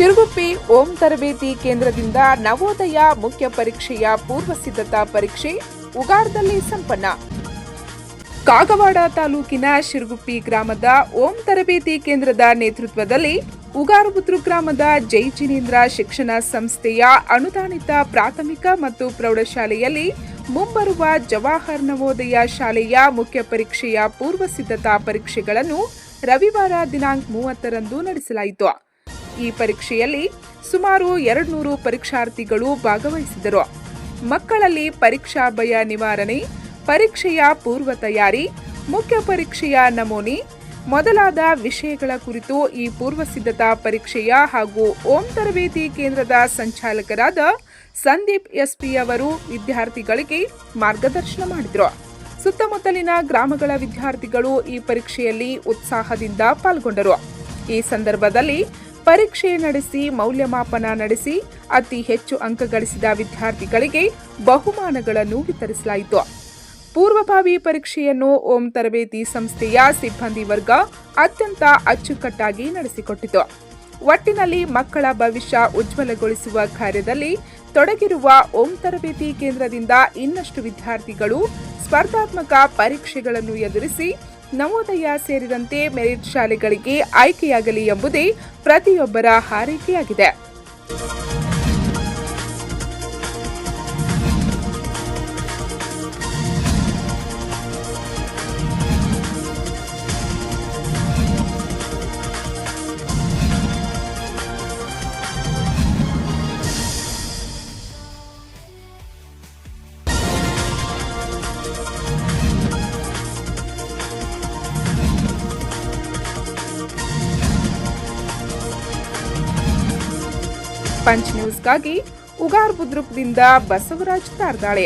ಶಿರಗುಪ್ಪಿ ಓಂ ತರಬೇತಿ ಕೇಂದ್ರದಿಂದ ನವೋದಯ ಮುಖ್ಯ ಪರೀಕ್ಷೆಯ ಪೂರ್ವ ಸಿದ್ಧತಾ ಪರೀಕ್ಷೆ ಉಗಾರದಲ್ಲಿ ಸಂಪನ್ನ. ಕಾಗವಾಡ ತಾಲೂಕಿನ ಶಿರಗುಪ್ಪಿ ಗ್ರಾಮದ ಓಂ ತರಬೇತಿ ಕೇಂದ್ರದ ನೇತೃತ್ವದಲ್ಲಿ ಉಗಾರಬುದ್ರು ಗ್ರಾಮದ ಜೈ ಜಿನೇಂದ್ರ ಶಿಕ್ಷಣ ಸಂಸ್ಥೆಯ ಅನುದಾನಿತ ಪ್ರಾಥಮಿಕ ಮತ್ತು ಪ್ರೌಢಶಾಲೆಯಲ್ಲಿ ಮುಂಬರುವ ಜವಾಹರ್ ನವೋದಯ ಶಾಲೆಯ ಮುಖ್ಯ ಪರೀಕ್ಷೆಯ ಪೂರ್ವ ಸಿದ್ಧತಾ ಪರೀಕ್ಷೆಗಳನ್ನು ರವಿವಾರ ದಿನಾಂಕ ಮೂವತ್ತರಂದು ನಡೆಸಲಾಯಿತು. ಈ ಪರೀಕ್ಷೆಯಲ್ಲಿ ಸುಮಾರು ಎರಡ್ನೂರು ಪರೀಕ್ಷಾರ್ಥಿಗಳು ಭಾಗವಹಿಸಿದರು. ಮಕ್ಕಳಲ್ಲಿ ಪರೀಕ್ಷಾ ಭಯ ನಿವಾರಣೆ, ಪರೀಕ್ಷೆಯ ಪೂರ್ವ ತಯಾರಿ, ಮುಖ್ಯ ಪರೀಕ್ಷೆಯ ನಮೂನೆ, ಮೊದಲಾದ ವಿಷಯಗಳ ಕುರಿತು ಈ ಪೂರ್ವ ಸಿದ್ಧತಾ ಪರೀಕ್ಷೆಯ ಹಾಗೂ ಓಂ ತರಬೇತಿ ಕೇಂದ್ರದ ಸಂಚಾಲಕರಾದ ಸಂದೀಪ್ ಎಸ್ಪಿ ಅವರು ವಿದ್ಯಾರ್ಥಿಗಳಿಗೆ ಮಾರ್ಗದರ್ಶನ ಮಾಡಿದರು. ಸುತ್ತಮುತ್ತಲಿನ ಗ್ರಾಮಗಳ ವಿದ್ಯಾರ್ಥಿಗಳು ಈ ಪರೀಕ್ಷೆಯಲ್ಲಿ ಉತ್ಸಾಹದಿಂದ ಪಾಲ್ಗೊಂಡರು. ಈ ಸಂದರ್ಭದಲ್ಲಿ ಪರೀಕ್ಷೆ ನಡೆಸಿ, ಮೌಲ್ಯಮಾಪನ ನಡೆಸಿ, ಅತಿ ಹೆಚ್ಚು ಅಂಕ ಗಳಿಸಿದ ವಿದ್ಯಾರ್ಥಿಗಳಿಗೆ ಬಹುಮಾನಗಳನ್ನು ವಿತರಿಸಲಾಯಿತು. ಪೂರ್ವಭಾವಿ ಪರೀಕ್ಷೆಯನ್ನು ಓಂ ತರಬೇತಿ ಸಂಸ್ಥೆಯ ಸಿಬ್ಬಂದಿ ವರ್ಗ ಅತ್ಯಂತ ಅಚ್ಚುಕಟ್ಟಾಗಿ ನಡೆಸಿಕೊಟ್ಟಿತು. ಒಟ್ಟಿನಲ್ಲಿ ಮಕ್ಕಳ ಭವಿಷ್ಯ ಉಜ್ವಲಗೊಳಿಸುವ ಕಾರ್ಯದಲ್ಲಿ ತೊಡಗಿರುವ ಓಂ ತರಬೇತಿ ಕೇಂದ್ರದಿಂದ ಇನ್ನಷ್ಟು ವಿದ್ಯಾರ್ಥಿಗಳು ಸ್ಪರ್ಧಾತ್ಮಕ ಪರೀಕ್ಷೆಗಳನ್ನು ಎದುರಿಸಿ ನವೋದಯ ಸೇರಿದಂತೆ ಮೆರಿಟ್ ಶಾಲೆಗಳಿಗೆ ಆಯ್ಕೆಯಾಗಲಿ ಎಂಬುದೇ ಪ್ರತಿಯೊಬ್ಬರ ಹಾರೈಕೆಯಾಗಿದೆ. ಪಂಚ್ ನ್ಯೂಸ್ಗಾಗಿ ಉಗಾರ್ ಬುದ್ರುಕ್ದಿಂದ ಬಸವರಾಜ್ ತಾರ್ದಾಳೆ.